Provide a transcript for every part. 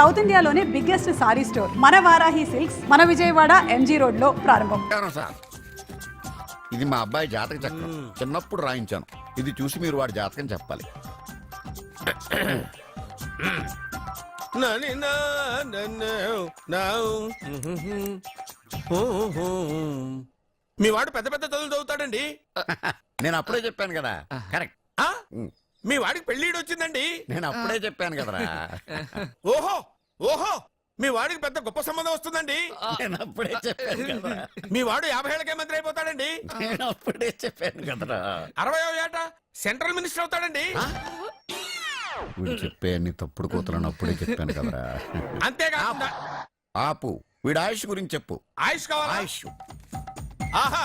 South ఇండియాలోనే biggest sorry store. మన Varahi silks మన విజయవాడ ఎంజీ రోడ్లో ప్రారంభం ఇది మా అబ్బాయి జాతక చక్రం. చిన్నప్పుడు రాయించాను. ఇది చూసి మీరు వాడి జాతకం చెప్పాలి. మీ వాడు పెద్ద పెద్ద చదువులు చదువుతాడండి. నేను అప్పుడే చెప్పాను కదా. కరెక్ట్. ఆ? మీ వాడికి పెళ్ళిడు వచ్చిందండి. నేను అప్పుడే చెప్పాను కదరా. ఓహో ఓహో మీ వాడికి పెద్ద గొప్ప సంబంధం వస్తుందండి. నేను అప్పుడే చెప్పాను కదరా. మీ వాడు యాభై ఏళ్ళకే మంత్రి అయిపోతాడండి. నేను అప్పుడే చెప్పాను కదరా. అరవై ఏట సెంట్రల్ మినిస్టర్ అవుతాడండి. వీడు చెప్పే అన్ని తప్పుడు కూతురని అప్పుడే చెప్పాను కదరా. అంతేకాకుండా ఆపు. వీడి ఆయుష్ గురించి చెప్పు. ఆయుష్ కావాలా? ఆయుష్. ఆహా.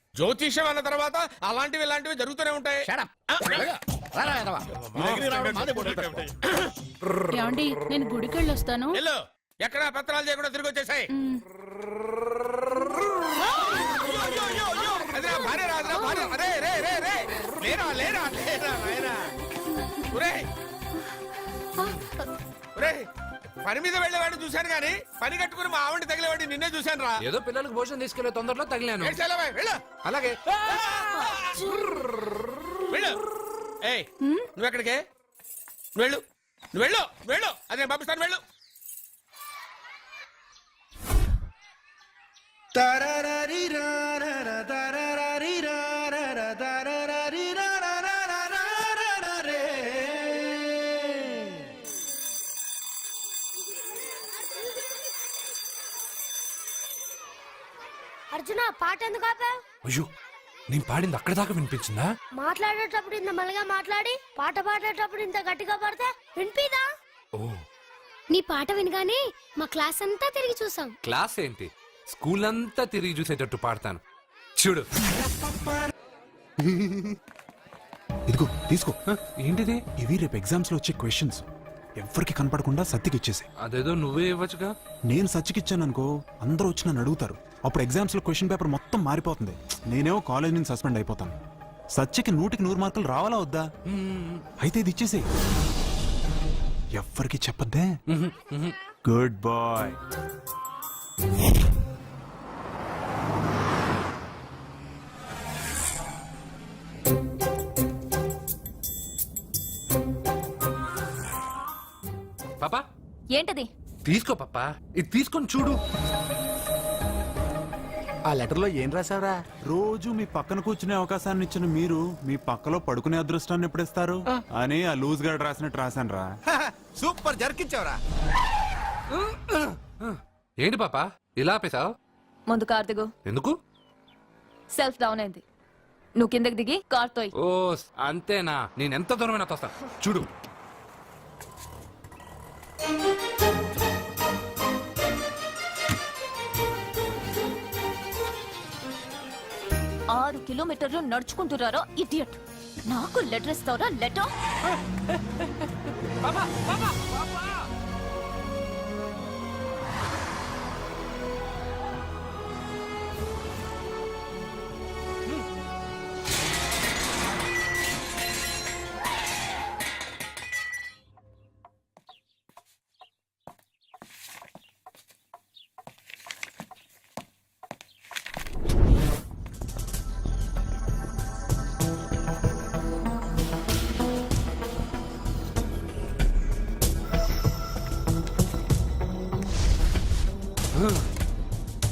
జ్యోతిష్యం అన్న తర్వాత అలాంటివి ఇలాంటివి జరుగుతూనే ఉంటాయి. ఏమండి నేను వస్తాను. వెళ్ళు. ఎక్కడ పత్రాలు చేయకుండా తిరిగి వచ్చేసాయి. లేరా లేరా లేరా ఒరేయ్. పని మీద వెళ్ళేవాడిని చూశాను కానీ పని కట్టుకుని మా ఆవిడ తగిలేవాడిని నిన్నే చూశాను రా ఏదో పిల్లలకు భోజనం తీసుకెళ్ళే తొందరలో తగిలాను. అలాగే. ఏయ్ నువ్వు ఎక్కడికే నువ్వు వెళ్ళు నువ్వు వెళ్ళు వెళ్ళు అదే పంపిస్తాను వెళ్ళు. అర్జున పాట ఎందుకు ఆపావు? అయ్యో నేను పాడింది అక్కడ దాకా వినిపించిందా? మాట్లాడేటప్పుడు ఇంత మెల్లగా మాట్లాడి పాట పాడేటప్పుడు ఇంత గట్టిగా పాడితే వినిపిదా? ఓ. నీ పాట వినగానే మా క్లాస్ అంతా తిరిగి చూసాం. క్లాస్ ఏంటి? స్కూల్ అంతా తిరిగి చూసేటట్టు పాడతాను. చూడు. ఇదిగో తీసుకో. ఏంటిది? ఇవి రేపు ఎగ్జామ్స్లో వచ్చే క్వశ్చన్స్ ఎవరికి కనపడకుండా సత్తికి ఇచ్చేసి అదేదో నువ్వే ఇవ్వచ్చుగా? నేను సత్యకి ఇచ్చాను అనుకో అందరూ వచ్చి నన్ను అడుగుతారు అప్పుడు ఎగ్జామ్స్లో క్వశ్చన్ పేపర్ మొత్తం మారిపోతుంది. నేనేమో కాలేజ్ నుంచి సస్పెండ్ అయిపోతాను. సత్యకి నూటికి నూరు మార్కులు రావాలా వద్దా? అయితే ఇది ఇచ్చేసి ఎవ్వరికి చెప్పద్దే? గుడ్ బాయ్ ఏంటది? తీసుకో పాపా ఇది తీసుకొని చూడు. ఆ లెటర్లో ఏం రాసావురా రోజు మీ పక్కన కూర్చునే అవకాశాన్ని ఇచ్చిన మీరు మీ పక్కలో పడుకునే అదృష్టాన్ని ఎప్పుడు ఇస్తారు? అని ఆ లూజ్ గార్డ్ రాసినట్టు రాశాను రా సూపర్ జరికిచ్చావురా. ఏంటి పాపా? ఇలా ఆపేశావు? ముందు కార్ దిగు. ఎందుకు? సెల్ఫ్ డౌన్ అయింది. నువ్వు కిందకి దిగి కార్ తోయ్. ఓ అంతేనా? నేను ఎంత దూరమైనా తోస్తా. చూడు. ఆరు కిలోమీటర్లు నడుచుకుంటున్నారా ఇడియట్? నాకు లెటర్ ఇస్తారా లెటర్?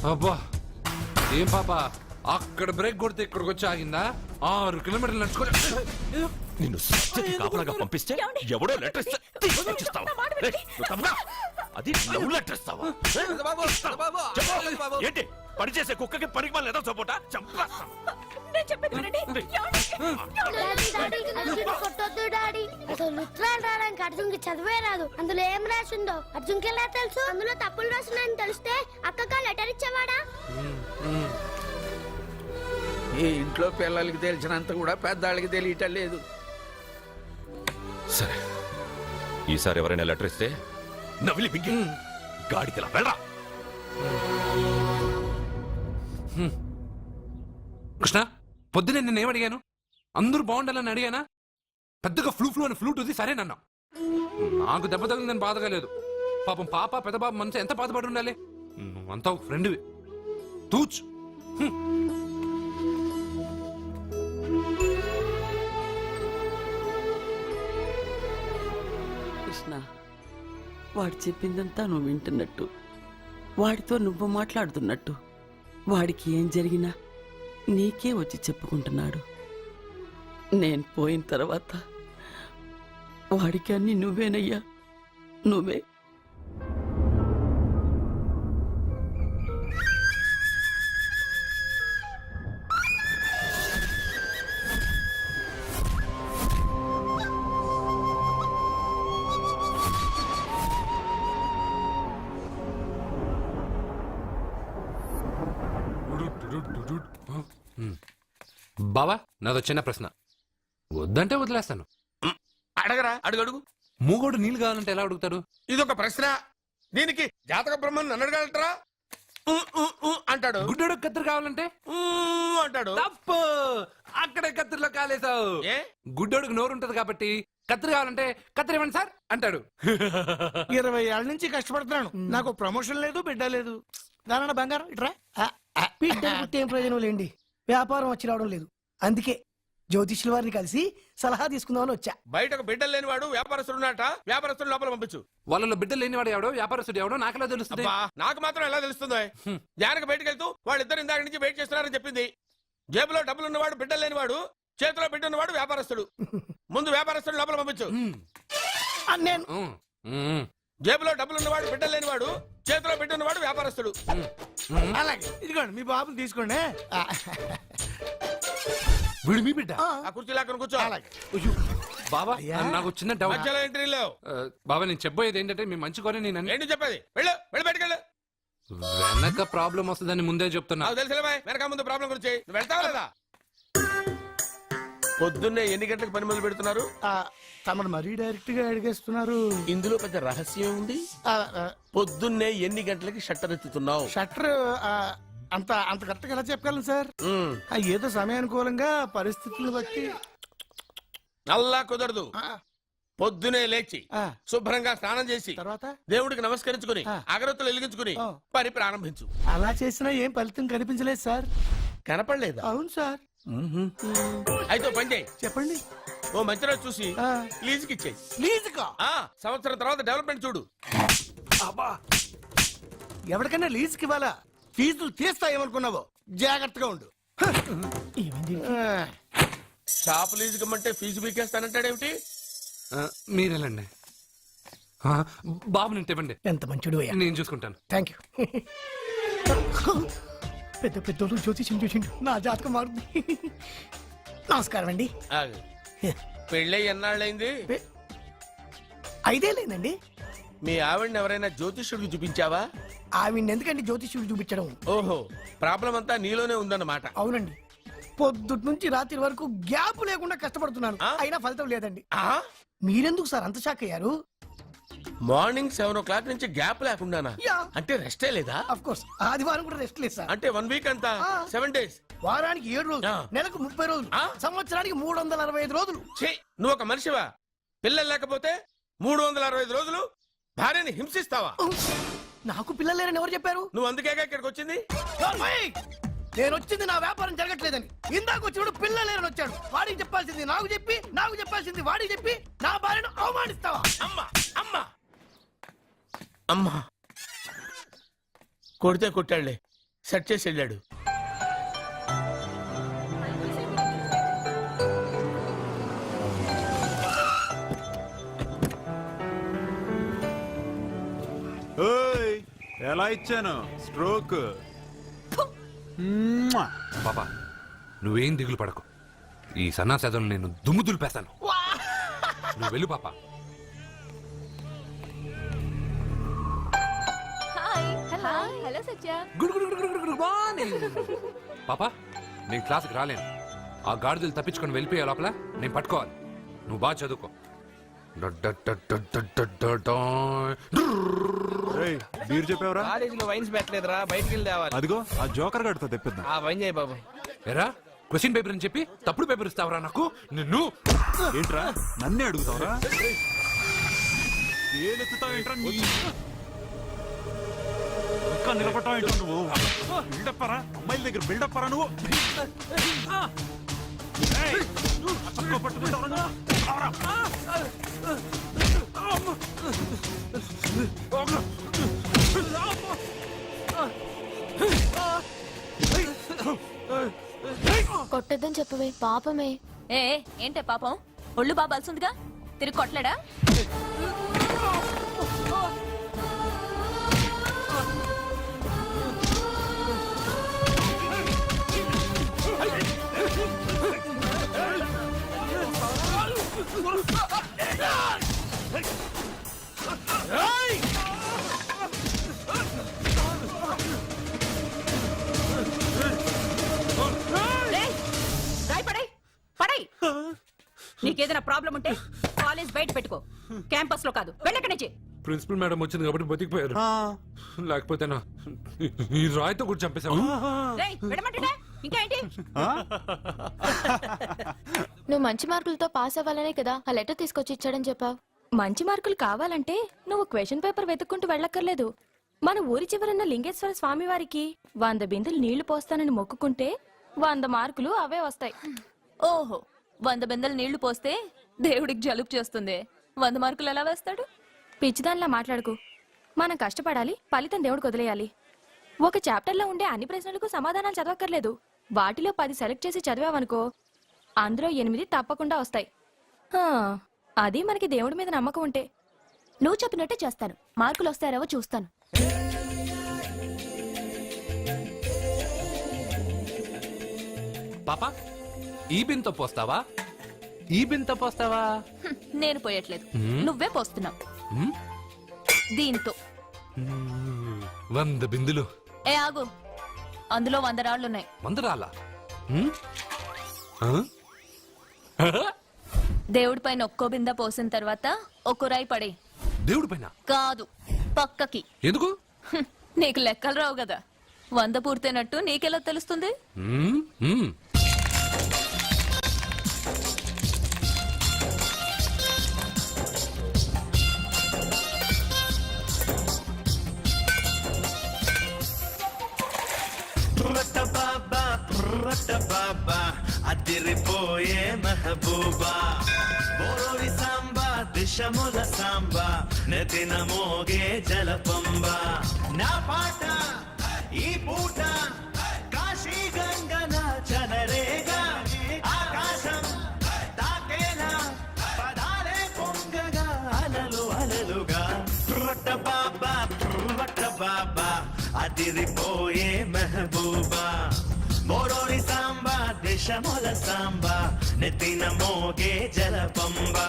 అబ్బా ఏం పాపా? అక్కడ బ్రేక్ కొడితే ఇక్కడికి వచ్చి ఆగిందా? ఆరు కిలోమీటర్లు నడుచుకొని నిన్ను సత్యకి కాపలాగా పంపిస్తే ఎవడో లెటర్ ఇస్తే తీసుకొచ్చి ఇస్తావా? ఏయ్, నువ్వు తప్పగా? అది లవ్ లెటర్ ఇస్తావా. ఏంటి? పని చేసే కుక్కకి పనికి మళ్ళీ ఏదో సపోటా చంపేస్తా డాడీ డాడీ అర్జున్ కొట్టొద్దు డాడీ. అసలు ఉత్తరాలు రాయడానికి అర్జున్కి చదివే రాదు. అందులో ఏం రాసిందో? అర్జున్కి ఎలా తెలుసు? అందులో తప్పులు రాసిందని తెలిస్తే అక్కగా లెటర్ ఇచ్చేవాడా? ఈ ఇంట్లో పిల్లలకి తెలిసినంత కూడా పెద్దాళ్ళకి తెలియటం లేదు. సరే. ఈసారి ఎవరైనా లెటర్ ఇస్తే నవిలి మింగి గాడిదలా వెళ్ళరా. కృష్ణ పొద్దునే నేను ఏమడిగాను అందరూ బాగుండాలని అడిగానా? పెద్దగా ఫ్లూ ఫ్లూ అని ఫ్లూట్ ఉంది సరే నన్న. నాకు దెబ్బ తగిలిందని బాధగా లేదు పాపం పాప పెద్ద పాప మనసు ఎంత బాధపడి ఉండాలి? నువ్వంతా ఒక ఫ్రెండ్వి. తూచ్. కృష్ణ వాడు చెప్పిందంతా నువ్వు వింటున్నట్టు. వాడితో నువ్వు మాట్లాడుతున్నట్టు. వాడికి ఏం జరిగినా నీకే వచ్చి చెప్పుకుంటున్నాడు. నేను పోయిన తర్వాత వాడికి అన్ని నువ్వేనయ్యా. నువ్వే బావా నాదో చిన్న ప్రశ్న. వద్దంటే వదిలేస్తాను. అడగరా. అడుగు అడుగు. మూగోడు నీళ్ళు కావాలంటే ఎలా అడుగుతాడు? ఇదొక ప్రశ్న. దీనికి జాతక బ్రహ్మను నన్ను అడగలటరా? అంటాడు. గుడ్డోడు కత్తిరి కావాలంటే? ఊ అంటాడు. తప్పు! అక్కడే కత్తిరిలో కాలేసావు ఏ? గుడ్డోడికి నోరు ఉంటది కాబట్టి కత్తిరి కావాలంటే కత్తిరి ఇవ్వండి సార్ అంటాడు. ఇరవై ఏళ్ళ నుంచి కష్టపడుతున్నాను. నాకు ప్రమోషన్ లేదు బిడ్డ లేదు. దానన్న బంగారం ఇట్రా? పుట్టి ఏం ప్రయోజనం లేండి. వ్యాపారం వచ్చి రావడం లేదు. అందుకే జ్యోతిష్యుల వారిని కలిసి సలహా తీసుకుందామని వచ్చా. బయటకు బిడ్డలు లేనివాడు వ్యాపారస్తుడు ఉన్నట వ్యాపారస్తుడు లోపల పంపించు. వాళ్ళలో బిడ్డలు లేనివాడు ఎవడో? వ్యాపారస్తుడు ఎవడో? నాకెలా తెలుస్తుంది? అబ్బా నాకు మాత్రం ఎలా తెలుస్తుందో? జానకి బయటకు వెళ్తూ వాళ్ళిద్దరు ఇందాక నుంచి వెయిట్ చేస్తున్నారని చెప్పింది. జేబులో డబ్బులు ఉన్నవాడు బిడ్డలు లేనివాడు చేతిలో బిడ్డ ఉన్నవాడు వ్యాపారస్తుడు. ముందు వ్యాపారస్తుడు లోపల పంపించు. ఆ, నేను ఉమ్, ఉమ్, జేబులో డబ్బులు ఉన్నవాడు బిడ్డలు లేనివాడు చేతిలో బిడ్డ ఉన్నవాడు వ్యాపారస్తుడు. అలాగే. ఇదిగోండి మీ బాబుని తీసుకోండి. ఆ, వీడు మీ బిడ్డ? ఆ. కుర్చీ లాక్కను కూర్చో. ఉయ్యో, బాబా నాకు చిన్న డౌట్ మధ్యలో ఎంట్రీ లేవు. ఆ, బాబా నేను చెప్పబోయేది ఏంటంటే మీ మంచి కొని నేను అన్ని- ఏంటి చెప్పేది? వెళ్ళు వెళ్ళి బయటకు వెళ్ళు. వెనక ప్రాబ్లం వస్తుందని ముందే చెప్తున్నా. నాకు తెలుసులే వెనక ముందు ప్రాబ్లం గురించి. నువ్వు వెళ్తావా లేదా? పొద్దున్నే ఎన్ని గంటలకు పని మొదలు పెడుతున్నారు? ఆ, తమరు మరీ డైరెక్ట్గా అడిగేస్తున్నారు. ఇందులో పెద్ద రహస్యం ఉంది ఆ, ఆ, పొద్దున్నే ఎన్ని గంటలకి షట్టర్ ఎత్తుతున్నావు? షట్టర్ ఆ, అంత అంత కరెక్ట్గా ఎలా చెప్పగలను సార్? ఉమ్, ఆ, ఏదో సమయానుకూలంగా పరిస్థితులను బట్టి. అల్లా కుదరదు. ఆ, పొద్దునే లేచి ఆ, శుభ్రంగా స్నానం చేసి తర్వాత? దేవుడికి నమస్కరించుకుని ఆ. అగరత్తులు వెలిగించుకుని ఆ. పని ప్రారంభించు. అలా చేసినా ఏం ఫలితం కనిపించలేదు సార్. కనపడలేదా? అవును సార్. అయితే ఓ పని చేయి. చెప్పండి. ఓ మంచి రోజు చూసి లీజుకి ఇచ్చేయి. లీజుకా? ఆ సంవత్సరం తర్వాత డెవలప్మెంట్ చూడు. అబ్బా. ఎవరికైనా లీజుకి ఇవ్వాలా? ఫీజులు తీస్తాయేమనుకున్నావో? జాగ్రత్తగా ఉండు. ఏమైంది? ఆ, షాప్ లీజుకి ఇమ్మంటే ఫీజు పీకేస్తానంటాడేమిటి ఆ, బాబు నేను ఇవ్వండి. ఎంత మంచుడు అయ్యా. నేను చూసుకుంటాను. థ్యాంక్ యూ పెద్ద పెద్దోళ్ళు జ్యోతిష్యం చూసిండు. నా జాతకం మారుంది నమస్కారం అండి. ఆగు. పెళ్ళై ఎన్నాళ్ళైంది? ఐదే లేదండి మీ ఆవిడని ఎవరైనా జ్యోతిష్యుడికి చూపించావా? ఆవిడ ఎందుకండి జ్యోతిష్యుడు చూపించడం? ఓహో ప్రాబ్లం అంతా నీలోనే ఉందన్నమాట. అవునండి. పొద్దుటి నుంచి రాత్రి వరకు గ్యాప్ లేకుండా కష్టపడుతున్నాను. ఆ? అయినా ఫలితం లేదండి. ఆ? మీరెందుకు సార్ అంత షాక్ అయ్యారు? మార్నింగ్ సెవెన్ ఓ క్లాక్ నుంచి గ్యాప్ లేకుండానా? అంటే రెస్టే లేదా? అఫ్ కోర్స్ ఆదివారం కూడా రెస్ట్ లేదు సార్. అంటే వన్ వీక్ అంతా? ఆ. Seven days? వారానికి ఏడు రోజులు. నెలకు ముప్పై రోజులు? సంవత్సరానికి మూడు వందల అరవై ఐదు రోజులు. ఛీ నువ్వు ఒక మనిషివా? పిల్లలు లేకపోతే మూడు వందల అరవై ఐదు రోజులు భార్యని హింసిస్తావా? నాకు పిల్లలు లేరని ఎవరు చెప్పారు? నువ్వు అందుకేగా ఇక్కడికి వచ్చింది! నేను వచ్చింది నా వ్యాపారం జరగట్లేదని. ఇందాక వచ్చినప్పుడు పిల్లలు లేరని వచ్చాడు. వాడికి చెప్పాల్సింది నాకు చెప్పి నాకు చెప్పాల్సింది వాడికి చెప్పి నా భార్యను అవమానిస్తావా? అమ్మా అమ్మా. అమ్మా. కొడితే కొట్టాడులే. సెట్ చేసి వెళ్ళాడు. ఓయ్ ఎలా ఇచ్చాను? స్ట్రోక్. మ్వా. పాపా నువ్వేం దిగులు పడకు. ఈ సన్నాసేదలు నేను దుమ్ము దులిపేస్తాను. నువ్వు వెళ్ళు పాపా. Hi hello hello Satya good good good good good morning పాపా నేను క్లాస్కి రాలేను. ఆ గాడిదలు తప్పించుకొని వెళ్ళిపోయే లోపల నేను పట్టుకోవాలి. నువ్వు బాగా చదువుకో. చెప్పావురా? కాలేజీలో వైన్స్ పెట్టలేదురా బయటికి వెళ్ళి తేవాలి. అదిగో ఆ జోకర్ గడితో తెప్పిద్దాం. ఆ వైన్ చేయి బాబు. ఎరా క్వశ్చన్ పేపర్ అని చెప్పి తప్పుడు పేపర్ ఇస్తావరా నాకు? నిన్ను. ఏంట్రా? నన్నే అడుగుతావురా? ఏలెత్తుతావేంట్రా నీ? ఇంకా నిలబడటం ఏంట్రా నువ్వు? బిల్డప్ రా అమ్మాయిల దగ్గర బిల్డప్ రా నువ్వు. కొట్టొద్దని చెప్పవే పాపమే. ఏ ఏంటే పాపం? ఒళ్ళు బాబాల్సిందిగా తిరిగి కొట్టలేడా? బయట పెట్టుకో. క్యాంపస్లో కాదు. వెళ్ళక్కడి నుంచి. ప్రిన్సిపల్ మేడం వచ్చింది కాబట్టి బతికిపోయారు. ఆ, లేకపోతే నా ఈ రాయితో కూడా చంపేశావు రేయ్ విడమంటుండే ఇంకా ఏంటి? ఆ? నువ్వు మంచి మార్కులతో పాస్ అవ్వాలనే కదా ఆ లెటర్ తీసుకొచ్చి ఇచ్చాడని చెప్పావు. మంచి మార్కులు కావాలంటే నువ్వు క్వశ్చన్ పేపర్ వెతుక్కుంటూ వెళ్ళక్కర్లేదు. మన ఊరి చివరన్న లింగేశ్వర స్వామి వారికి వంద బిందెలు నీళ్ళు పోస్తానని మొక్కుకుంటే వంద మార్కులు అవే వస్తాయి. ఓహో వంద బిందెలు నీళ్ళు పోస్తే దేవుడికి జలుబు చేస్తుంది. వంద మార్కులు ఎలా వేస్తాడు? పిచ్చిదానిలా మాట్లాడుకు. మనం కష్టపడాలి ఫలితం దేవుడికి వదిలేయాలి. ఒక చాప్టర్లో ఉండే అన్ని ప్రశ్నలకు సమాధానాలు చదవక్కర్లేదు. వాటిలో పది సెలెక్ట్ చేసి చదివావనుకో అందులో ఎనిమిది తప్పకుండా వస్తాయి. హా, అది మనకి దేవుడి మీద నమ్మకం ఉంటే. నువ్వు చెప్పినట్టే చేస్తాను. మార్కులు వస్తారేవో చూస్తాను. పాప ఈ బిన్తో పోస్తావా ఈ బిన్తో పోస్తావా? నేను పోయట్లేదు. నువ్వే పోస్తున్నావు? దీంతో. వంద బిందులు. ఏ ఆగు. అందులో వంద రాళ్ళున్నాయి వంద? ఆ? దేవుడి పైన ఒక్కో బింద పోసిన తర్వాత ఒక్కో రాయి పడే. దేవుడి పైన? కాదు పక్కకి. ఎందుకు? నీకు లెక్కలు రావు కదా. వంద పూర్తయినట్టు నీకెలా తెలుస్తుంది? అదిరిపోయే మహబూబా. బోరోరి సాంబా దిశముల సాంబా నెతిన మోగే జలపంబ. నా పాట ఈ పూట కాశీ గంగన చనరేగా ఆకాశం తాకేలా పదాలే పొంగగా అలలు అలలుగా. రొట్ట బాబా రొట్ట బాబా అదిరిపోయే మెహబూబా. మోరోని సాంబా దేశముల సాంబ నెత్తిన మోగే జలపంబా.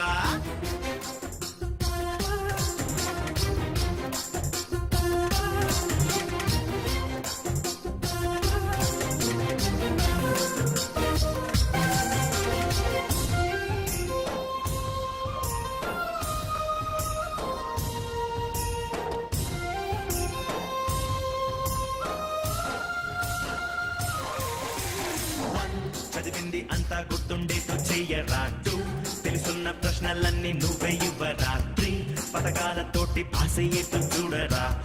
గుర్తుండేట్టు తెలుసున్న ప్రశ్నలన్నీ నువ్వే ఇవ్వరాత్రి పథకాలతోటి భాష అయ్యేట్టు చూడరా.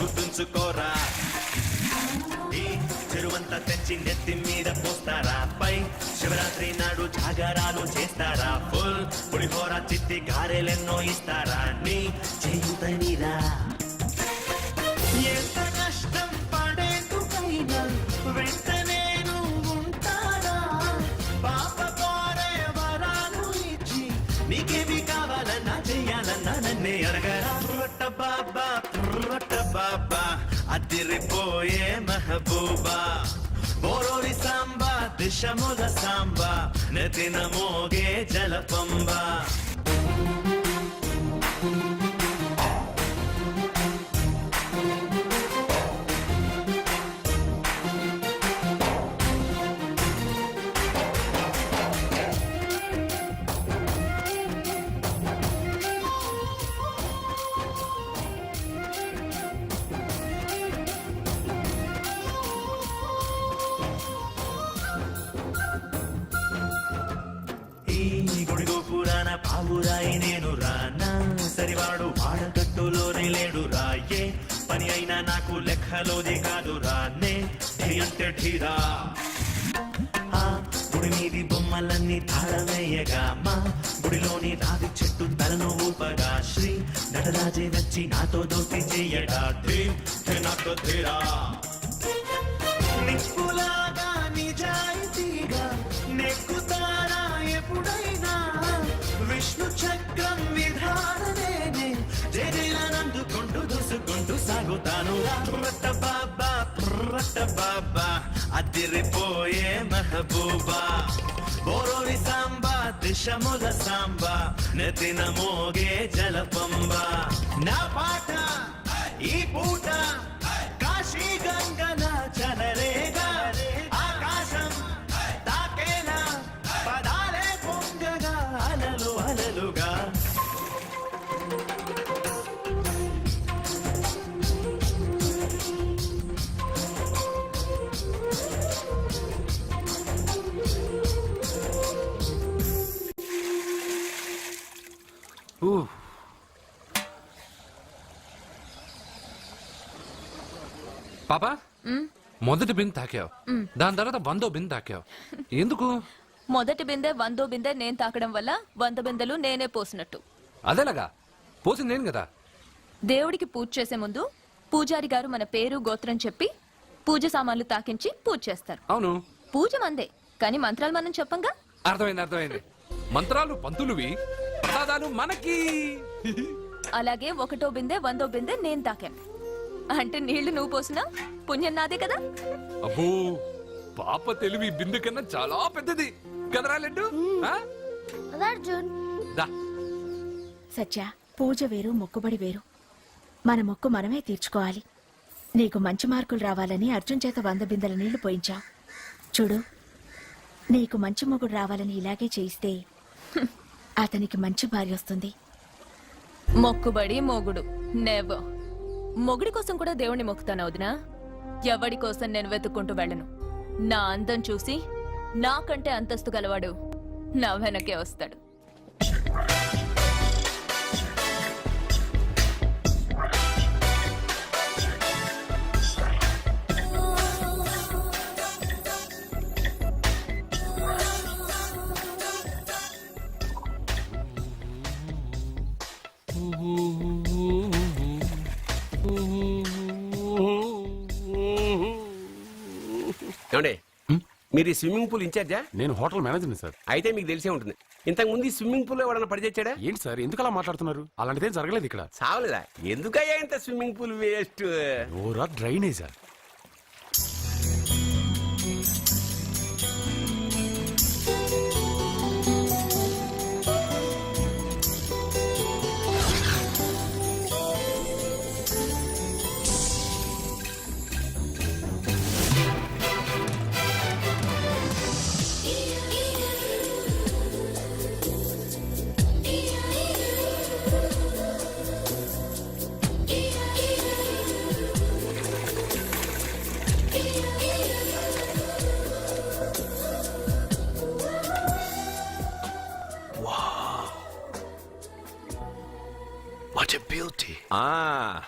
గుర్తుంచుకోరా. చెరువంతా తెచ్చి నెత్తి మీద పోస్తారా? పై శివరాత్రి నాడు జాగారాలు చేస్తారా? ఫుల్ పులిహోర చిత్తి గారెలెన్నో ఇస్తారా? నీ చేయుతనిరా. బాబా రొట్ట బాబా అదిరిపోయే మహబూబా. బోరోరి సాంబా దిశముల సాంబా నెతిన మోగే జలపంబా. నాకు లెక్కలోదే కాదు రానే ఢీ అంటే ఢీరా ఆ గుడి మీది బొమ్మలన్నీ తాళమేయగా మా గుడిలోని రావి చెట్టు తలను ఊపగా శ్రీ నటరాజే వచ్చి నాతో దోస్తి చేయడా? ధీమ్ నాతో ధీరా నిప్పులాగా దూసుకుంటూ సాగుతాను రట్ట అదిరిపోయే మహబూబా. బోరోని సాంబా దిశముల సాంబా నెతిన మోగే జలపంబ. నా పాట ఈ పూట కాశీ గంగన చనరేగా పాపా మొదటి బిందె తాకావు. దాని తర్వాత వందో బిందె తాకావు. ఎందుకు? మొదటి బిందె వందో బిందె నేను తాకడం వల్ల వంద బిందెలు నేనే పోసినట్టు. అదేలాగా పోసింది నేను కదా. దేవుడికి పూజ చేసే ముందు పూజారి గారు మన పేరు గోత్రం చెప్పి పూజ సామాన్లు తాకించి పూజ చేస్తారు. అవును. పూజ మందే కానీ మంత్రాలు మనం చెప్పంగా? అర్థమైంది అర్థమైంది. మంత్రాలు పంతులువి ప్రసాదాలు మనకి. అలాగే ఒకటో బిందె వందో బిందె నేను తాకాను. అంటే నీళ్ళు నువ్వు పోసినా? పుణ్యం నాదే కదా? అబ్బో పాప తెలివి బిందె కన్నా చాలా పెద్దది. కదరా లడ్డు? ఆ? అదే అర్జున్. దా. సత్య పూజ వేరు మొక్కుబడి వేరు. మన మొక్కు మనమే తీర్చుకోవాలి. నీకు మంచి మార్కులు రావాలని అర్జున్ చేత వంద బిందెల నీళ్ళు పోయించా. చూడు నీకు మంచి మొగుడు రావాలని ఇలాగే చేయిస్తే అతనికి మంచి భార్య వస్తుంది. మొక్కుబడి మొగుడు. నెవర్ మొగుడి కోసం కూడా దేవుణ్ణి మొక్కుతాను వదినా. ఎవడి కోసం నేను వెతుక్కుంటూ వెళ్ళను. నా అందం చూసి నాకంటే అంతస్తు గలవాడు నా వెనకే వస్తాడు. మీరు ఈ స్విమ్మింగ్ పూల్ ఇన్ఛార్జా? నేను హోటల్ మేనేజర్ని సార్. అయితే మీకు తెలిసే ఉంటుంది. ఇంతకు ముందు ఈ స్విమ్మింగ్ పూల్ ఎవడన్నా పడి తెచ్చాడా ఏంటి సార్ ఎందుకు అలా మాట్లాడుతున్నారు? అలాంటిదేం జరగలేదు ఇక్కడ. చావలేదా ఎందుకయ్యా ఇంత స్విమ్మింగ్ పూల్ వేస్ట్? ఓరా డ్రైనేజా?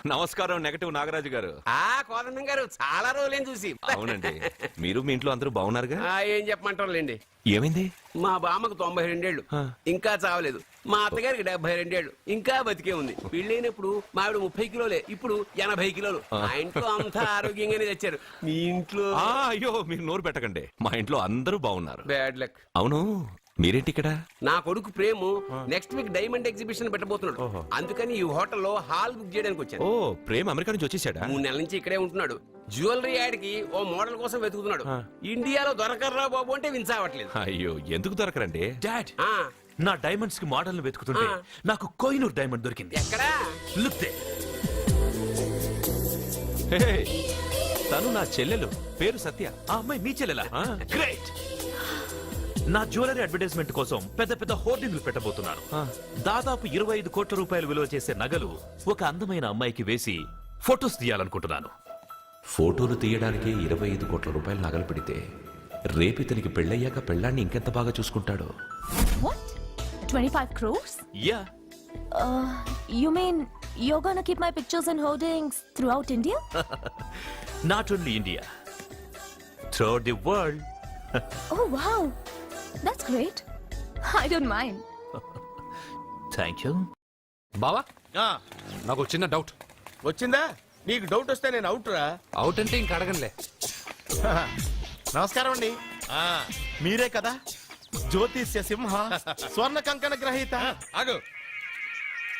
నమస్కారం నెగటివ్ నాగరాజు గారు. ఆ కోదండం గారు చాలా రోజులేం చూసి. అవునండి. మీరు మీ ఇంట్లో అందరూ బాగున్నారుగా? ఆ, ఏం చెప్పమంటారులేండి. ఏమైంది? మా బామ్మకు తొంభై రెండేళ్ళు ఇంకా చావలేదు. మా అత్తగారికి డెబ్బై రెండేళ్ళు ఇంకా బతికే ఉంది. పెళ్ళైనప్పుడు మా ఆవిడ ముప్పై కిలోలే. ఇప్పుడు ఎనభై కిలోలు. మా ఇంట్లో అంతా ఆరోగ్యంగానే తెచ్చారు. మీ ఇంట్లో ఆ అయ్యో మీరు నోరు పెట్టకండి. మా ఇంట్లో అందరూ బాగున్నారు. బ్యాడ్ లక్ అవును. మీరేంటి ఇక్కడ? నా కొడుకు Prem next week diamond exhibition పెట్టబోతున్నాడు. అందుకని ఈ హోటల్లో హాల్ బుక్ చేయడానికి వచ్చాను. ఓ ప్రేమ్ అమెరికా నుంచి వచ్చేసాడా? మూడు నెలల నుంచి ఇక్కడే ఉంటున్నాడు. జ్యువెలరీ యాడ్కి ఓ మోడల్ కోసం వెతుకుతున్నాడు. ఇండియాలో దొరకర్రా బాబు అంటే విన్సావట్లేదు అయ్యో ఎందుకు దొరకరండి? డాడ్ ఆ, నా డైమండ్స్కి మోడల్ వెతుకుతుంటే. నాకు కోహినూర్ డైమండ్ దొరికింది. ఎక్కడా? లుక్ దే తను నా చెల్లెలు. పేరు సత్య. ఆ అమ్మాయి మీ చెల్లెలా. గ్రేట్ నా జ్యువెలరీ అడ్వర్టైజ్మెంట్ కోసం పెద్ద పెద్ద హోర్డింగ్లు పెట్టబోతున్నాను దాదాపు ఇరవై ఐదు కోట్ల రూపాయలు విలువ చేసే నగలు ఒక అందమైన అమ్మాయికి వేసి ఫొటోస్ తీయాలనుకుంటున్నాను. ఫోటోలు తీయడానికి ఇరవై ఐదు కోట్ల రూపాయలు నగలు పెడితే రేపు ఇతనికి పెళ్ళయ్యాక పెళ్ళాన్ని ఇంకెంత బాగా చూసుకుంటాడో? What 25 crores? Yeah Uh, you mean you're gonna keep my pictures and hoardings throughout India? Not only India through the world Oh, wow. That's great. I don't mind. Thank you బావా? ఆ, నాకు ఒక చిన్న డౌట్ వచ్చిందా? నీకు doubt వస్తే నేను out రా. అవుట్ అంటే ఇంక అడగనులే. నమస్కారం అండి. ఆ, మీరే కదా? జ్యోతిష్య సింహ స్వర్ణ కంకణ గ్రహీత. ఆగు.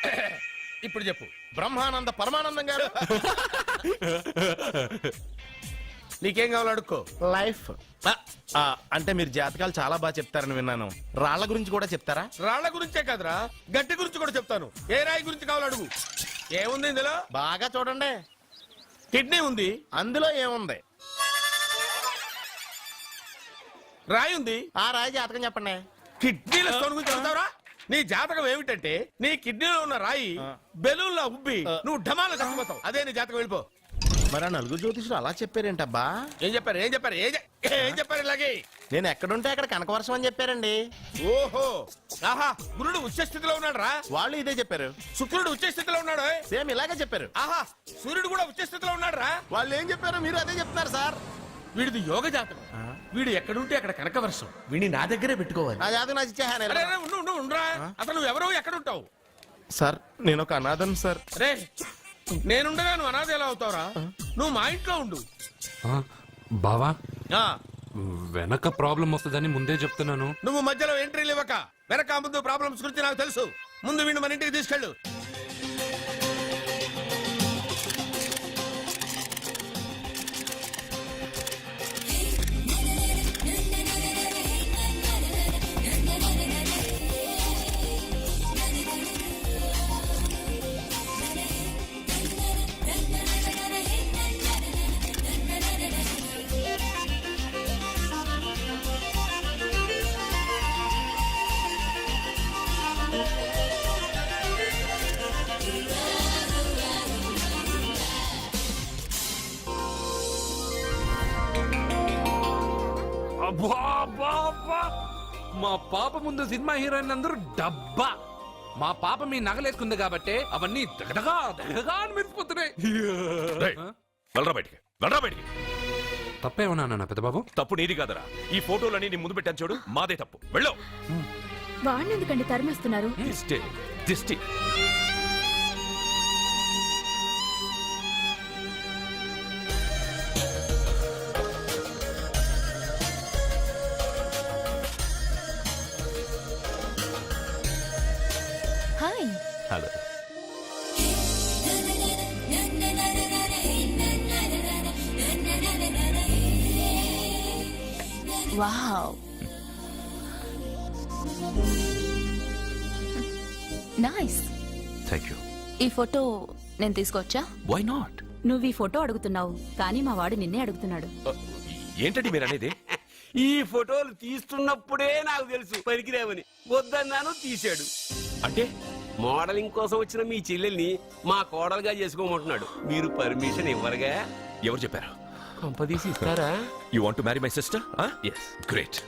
ఇప్పుడు చెప్పు. బ్రహ్మానంద పరమానందం గారు. నీకేం కావాలో అడుక్కో. లైఫ్. అంటే మీరు జాతకాలు చాలా బాగా చెప్తారని విన్నాను. రాళ్ళ గురించి కూడా చెప్తారా? రాళ్ళ గురించే కాదురా. గట్టి గురించి కూడా చెప్తాను. ఏ రాయి గురించి కావాలో అడుగు. ఏముంది ఇందులో? బాగా చూడండి. కిడ్నీ ఉంది. అందులో ఏముంది? రాయి ఉంది. ఆ రాయి జాతకం చెప్పండి. కిడ్నీల స్టోన్ గురించి చెప్తావురా? నీ జాతకం ఏమిటంటే నీ కిడ్నీలో ఉన్న రాయి బెలూన్లా ఉబ్బి నువ్వు ఢమాల చచ్చిపోతావు. అదే నీ జాతకం వెళ్ళిపో. మరి ఆ నలుగురు జ్యోతిషులు అలా చెప్పారేంటబ్బా? ఏం చెప్పారు? ఏం చెప్పారు? ఏం చె- ఏం చెప్పారు ఇలాగే? నేను ఎక్కడుంటే అక్కడ కనకవర్షం అని చెప్పారండి. ఓహో! ఆహా! గురుడు ఉచ్చ స్థితిలో ఉన్నాడు రా వాళ్ళు ఇదే చెప్పారు. శుక్రుడు ఉచ్చ స్థితిలో ఉన్నాడు. సేమ్ ఇలాగే చెప్పారు. ఆహా! సూర్యుడు కూడా ఉచ్చ స్థితిలో ఉన్నాడు రా వాళ్ళు ఏం చెప్పారు మీరు అదే చెప్తున్నారు సార్. వీడిది యోగ జాతకం. వీడు ఎక్కడుంటే అక్కడ కనకవర్షం. వీడిని నా దగ్గరే పెట్టుకోవాలి. నా జాతకం నాకు అరే, ఇచ్చేహాను అరే, ఉండు ఉండు ఉండురా. అసలు నువ్వు ఎవరో ఎక్కడ ఉంటావు సార్ నేను ఒక అనాథను సార్. రే నేనుండగా నువ్వు అనాథ ఎలా అవుతావురా? నువ్వు మా ఇంట్లో ఉండు. బావా? ఆ, వెనక ప్రాబ్లం వస్తుందని ముందే చెప్తున్నాను. నువ్వు మధ్యలో ఎంట్రీలు ఇవ్వక వెనక ముందు ప్రాబ్లమ్స్ గురించి నాకు తెలుసు. ముందు వీడిని మన ఇంటికి తీసుకెళ్ళు. మా పాప ముందు సినిమా హీరోయిన్ అందరూ డబ్బా. మా పాప మీ నగలేసుకుంది కాబట్టి అవన్నీ దగదగా దగదగా అని మెరిసిపోతున్నాయి. వెళ్ళరా బయటికి వెళ్ళరా బయటికి. తప్పేమన్నా నాన్న పెద్దబాబు. తప్పు నీది కాదరా. ఈ ఫోటోలన్నీ నీ ముందు పెట్టాను చూడు మాదే తప్పు. వెళ్ళు. వాడిని ఎందుకండి తరిమేస్తున్నారు? దిష్టి దిష్టి. వావ్. నైస్ థ్యాంక్ యూ ఈ ఫోటో నేను తీసుకోవచ్చా? వై నాట్ నువ్వు ఈ ఫోటో అడుగుతున్నావు కానీ మా వాడు నిన్నే అడుగుతున్నాడు. ఏంటండి మీరు అనేది? ఈ ఫోటోలు తీస్తున్నప్పుడే నాకు తెలుసు పనికిరావని. వద్దన్నాను తీశాడు. అంటే? మోడలింగ్ కోసం వచ్చిన మీ చెల్లెల్ని మా కోడలుగా చేసుకోమంటున్నాడు. మీరు పర్మిషన్ ఇవ్వరుగా? ఎవరు చెప్పారు? కొంపదీసి ఇస్తారా you want to marry my sister yes great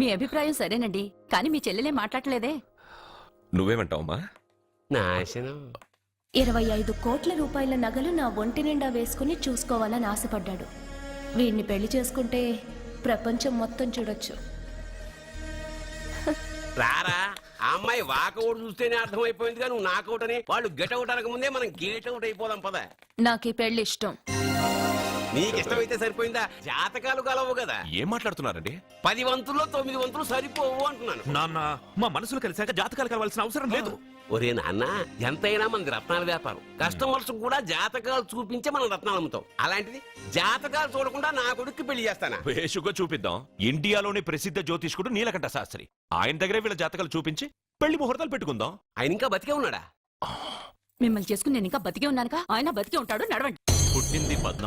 మీ అభిప్రాయం సరేనండి కానీ మీ చెల్లెలే మాట్లాడలేదే. నువ్వేమంటావమ్మా? నాశనం. ఇరవై ఐదు కోట్ల రూపాయల నగలు నా ఒంటి నిండా వేసుకుని చూసుకోవాలని ఆశపడ్డాడు. వీడిని పెళ్ళి చేసుకుంటే ప్రపంచం మొత్తం చూడొచ్చు. రారా ఆ అమ్మాయి వాకౌట్ చూస్తేనే అర్థమైపోయింది కానీ నువ్వు నాకౌట్ అని వాళ్ళు గెటౌట్ అనక ముందే మనం గేట్ అవుట్ అయిపోదాం పద. నాకు ఈ పెళ్ళి ఇష్టం. నీకు ఇష్టమైతే సరిపోయిందా? జాతకాలు కలవు కదా. ఏం మాట్లాడుతున్నారండి? పది వంతుల్లో తొమ్మిది వంతులు సరిపోవు అంటున్నాను. నాన్న మా మనసులు కలిసాక జాతకాలు కలవాల్సిన అవసరం లేదు. ఒరే నాన్న ఎంతైనా మనది రత్నాల వ్యాపారం. కస్టమర్స్ కూడా జాతకాలు చూపించే మనం రత్నాలు అమ్ముతాం అలాంటిది జాతకాలు చూడకుండా నా కొడుక్కి పెళ్ళి చేస్తానా? వేషుగా చూపిద్దాం. ఇండియాలోని ప్రసిద్ధ జ్యోతిష్కుడు నీలకంఠ శాస్త్రి. ఆయన దగ్గరే వీళ్ళ జాతకాలు చూపించి పెళ్ళి ముహూర్తాలు పెట్టుకుందాం. ఆయన ఇంకా బతికే ఉన్నాడా? మిమ్మల్ని చేసుకుని నేను ఇంకా బతికే ఉన్నానుగా. ఆయన బతికే ఉంటాడు నడవండి. పుట్టింది పద్నాలుగు